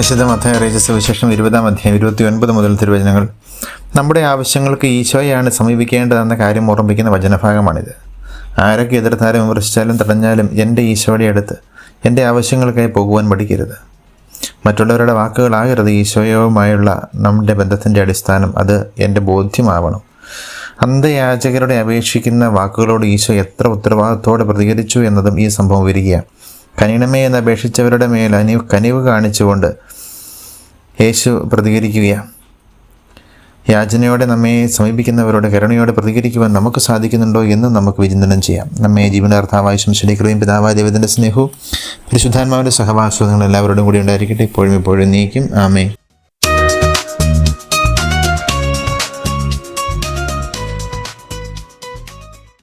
വിശുദ്ധ മത്തായി അറിയിച്ച സുവിശേഷം ഇരുപതാം അധ്യായം ഇരുപത്തി ഒൻപത് മുതൽ തിരുവചനങ്ങൾ. നമ്മുടെ ആവശ്യങ്ങൾക്ക് ഈശോയാണ് സമീപിക്കേണ്ടതെന്ന കാര്യം ഓർമ്മിക്കുന്ന വചനഭാഗമാണിത്. ആരൊക്കെ എതിർത്താലും വിമർശിച്ചാലും തടഞ്ഞാലും എന്റെ ഈശോയുടെ അടുത്ത് എന്റെ ആവശ്യങ്ങൾക്കായി പോകുവാൻ പഠിക്കരുത് മറ്റുള്ളവരുടെ വാക്കുകളാകരുത്. ഈശോയുമായുള്ള നമ്മുടെ ബന്ധത്തിന്റെ അടിസ്ഥാനം അത് എന്റെ ബോധ്യമാവണം. അന്ധയാചകരുടെ അപേക്ഷിക്കുന്ന വാക്കുകളോട് ഈശോ എത്ര ഉത്തരവാദിത്തോടെ പ്രതികരിച്ചു എന്നതും ഈ സംഭവം വരികയാണ് കനിണമേ എന്ന് അപേക്ഷിച്ചവരുടെ മേൽ അനി കനിവ് കാണിച്ചുകൊണ്ട് യേശു പ്രതികരിക്കുകയാണ് യാചനയോടെ നമ്മെ സമീപിക്കുന്നവരോട് കരുണയോടെ പ്രതികരിക്കുവാൻ നമുക്ക് സാധിക്കുന്നുണ്ടോ എന്ന് നമുക്ക് വിചിന്തനം ചെയ്യാം. നമ്മെ ജീവനാർത്ഥാവായ ശംശലിക്കുകയും പിതാവായ ദൈവത്തിന്റെ സ്നേഹവും പരിശുദ്ധാത്മാവിന്റെ സഹവാസവും നിങ്ങൾ എല്ലാവരോടും കൂടി ഉണ്ടായിരിക്കട്ടെ. ഇപ്പോഴും ഇപ്പോഴും നീക്കും. ആമേ